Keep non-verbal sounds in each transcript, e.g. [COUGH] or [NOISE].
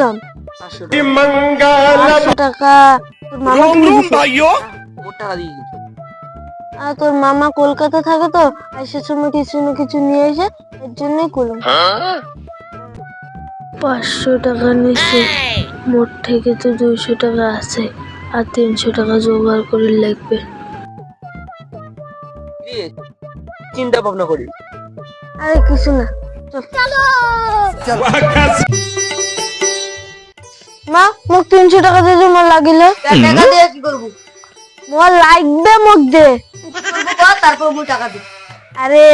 দাম। পাঁচশো টাকা। তোর মামা টাকা দিয়ে আর তোর মামা কলকাতা থাকে তো আসার সময় কিছু না কিছু নিয়ে এসে এর জন্যই করলাম পাঁচশো টাকা নিচ্ছে মোট থেকে তো দুইশো টাকা আছে আর তিনশো টাকা জোগাড় করে লাগবে। চিন্তা ভাবনা করি আরে কিছু না চল। মা মোক তিনশো টাকা দিয়ে যে মোর লাগিলে। টাকা দিয়ে কি করব? মোর লাগবে মোক দে। তারপর মুই টাকা দিই আরে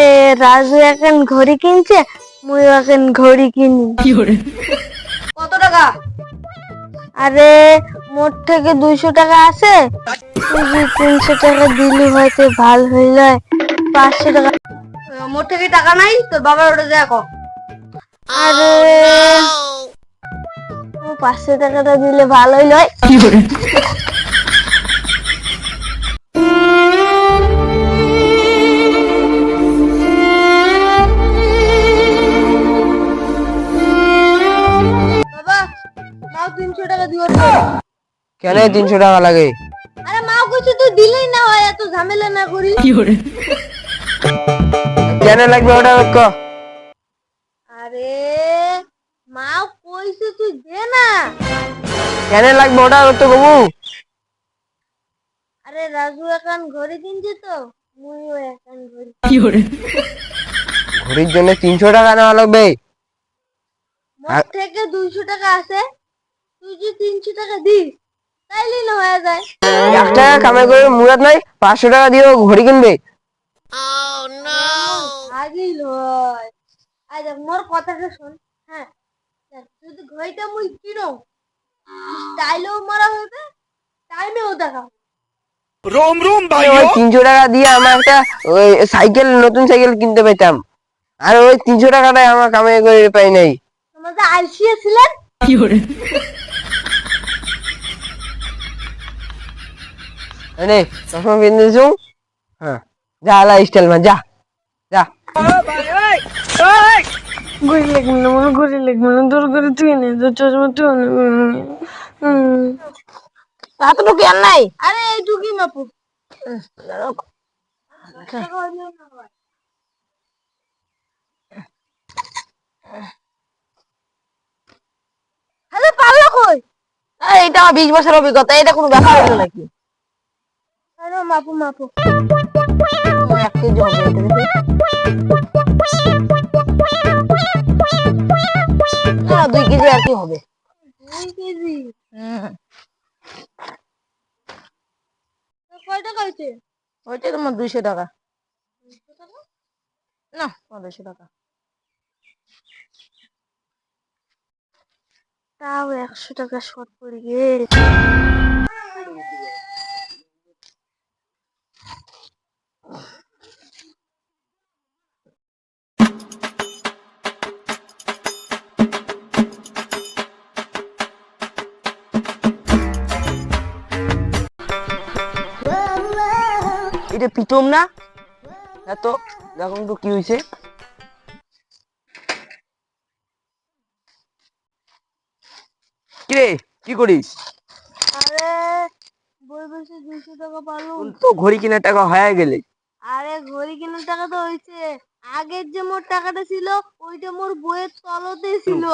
রাজু এখন ঘড়ি কিনছে মুই এখন ঘড়ি কিনি। কত টাকা? আরে মোট থেকে দুইশো টাকা আছে। তিনশো টাকা দিলি হয়তো ভালো হইল। পাঁচশো টাকা। মোট থেকে টাকা নাই তোর বাবার ওটা দেখো আরে পাঁচশো টাকাটা দিলে ভালো হইল বাবা মাও তিনশো টাকা দিও কেন তিনশো টাকা লাগে? আরে মাও কিছু তুই দিলেই না হয় এত ঝামেলা না করি? কেন লাগবে ওটা ক? আরে মাও তুই দে না। কেন লাগবে ওটা তো কবু আরে রাজু এখন ঘড়ি কিনছে তো মুইও এখন ঘড়ি ঘড়ির জন্য তিনশো টাকা নেওয়া লাগবে। মোট থেকে দুইশো টাকা আছে তুই যে তিনশো টাকা দিস তাইলে না হয়ে যায়। এক টাকা কামাই করে মুরাদ নাই পাঁচশো টাকা দিয়েও ঘড়ি কিনবে। আগেই লয়। দেখ মোর কথাটা শোন হ্যাঁ যদি ঘড়িটা মুই কিনো স্টাইলেও মারা হবে টাইমেও দেখা হবে। ওই তিনশো টাকা দিয়ে আমার একটা ওই সাইকেল নতুন সাইকেল কিনতে পেতাম আর ওই তিনশো টাকাটাই আমার কামাই করে পাই নাই। তোমরা যে আলসিয়ে ছিলেন নে চশমা কিনেছু হ্যাঁ যা আলা স্টাইল মা যা যা। ঘড়ি লাগবে না মনে ঘড়ি লাগবে না ঘড়ি তুই নে তোর চশমা তুই নে এতটুকু আর নাই? আরে এইটুকুই মাপু আরে পারল কই? এটা আমার বিশ বছর অভিজ্ঞতা এটা কোনো ব্যাপার হলো নাকি? আরে মাপু মাপু। এক কেজি হবে এটা দুই কেজি আর কি হবে। দুই কেজি? কয় টাকা হয়েছে? ওইটা তোমার দুইশো টাকা। না পনেরোশো টাকা। তাও একশো টাকা শর্ট পড়ে গেল এটা পিতম না? এত দেখুন তো কি হয়েছে। কিরে কি করিস? আরে বই বসে দুইশো টাকা পারল তোর তো ঘড়ি কেনার টাকা হয়ে গেলে। আরে ঘড়ি কেনার টাকা তো হয়েছে। আগের যে মোর টাকাটা ছিল ওইটা মোর বইয়ের তলতে ছিল।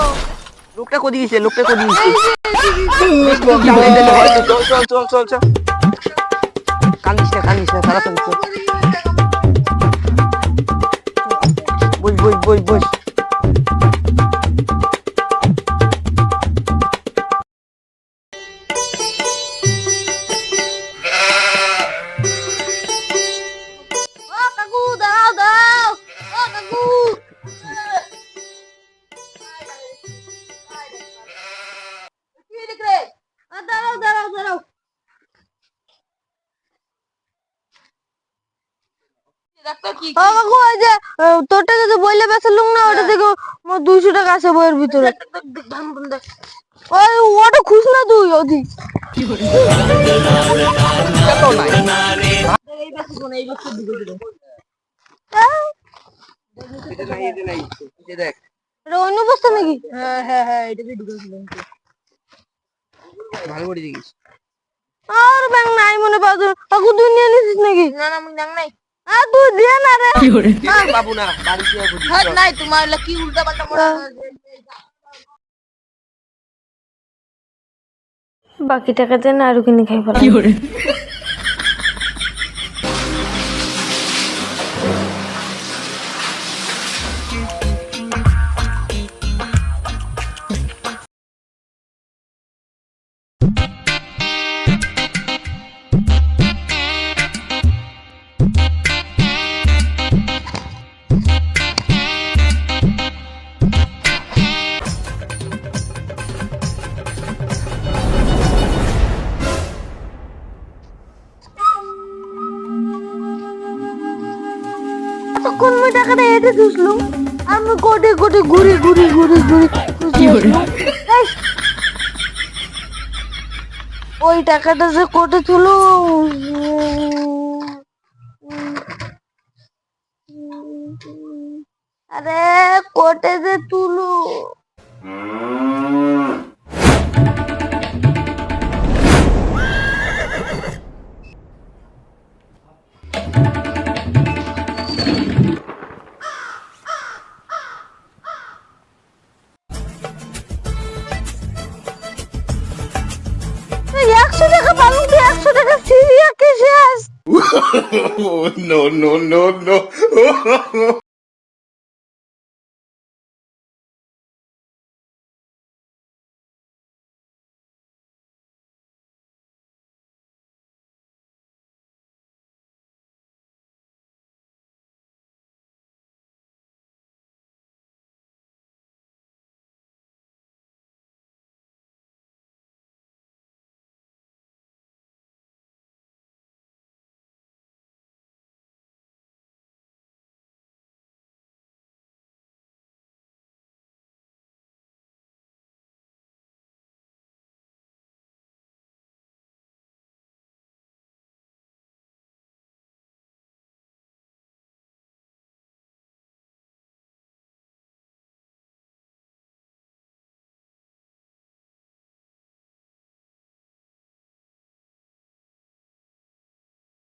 লোকটা কদি গেছে? লোকটা কদি গেছে? চল চল চল চল চল। কান্দিস না চল বস বস বস বস ও কাকু ওই যে বইলে বেচালুম না ওটা থেকে মোর দুইশো টাকা আছে বইয়ের ভিতরে। ওই ওটা খুশ না তুই অধি? দেখ অন্য বস্তা নাকি? হ্যাঁ হ্যাঁ হ্যাঁ এটা দিয়ে ঢুকেছিল ভালো করে দেখিস। আর ব্যাং নাই মনে পাচ্ছ কাকু তুই নিয়ে নিছিস নাকি? না না মুই নাই। তুই দিয়ে না রে। না বাবু না বাড়ি কি হবে হ্যাঁ, নাই তোমার কি উল্টা পাল্টা মনে বাকি টাকাতে নাড়ু কিনে খাই ফেলা তখন মই টাকাটা এটে খুঁজলুম আমি কোটে কোটে ঘুরি ঘুরি ঘুরি ঘুরি ওই টাকাটা যে কোটে তুলো। আরে কোটে যে তুলো। [LAUGHS] no, no, no, no. [LAUGHS]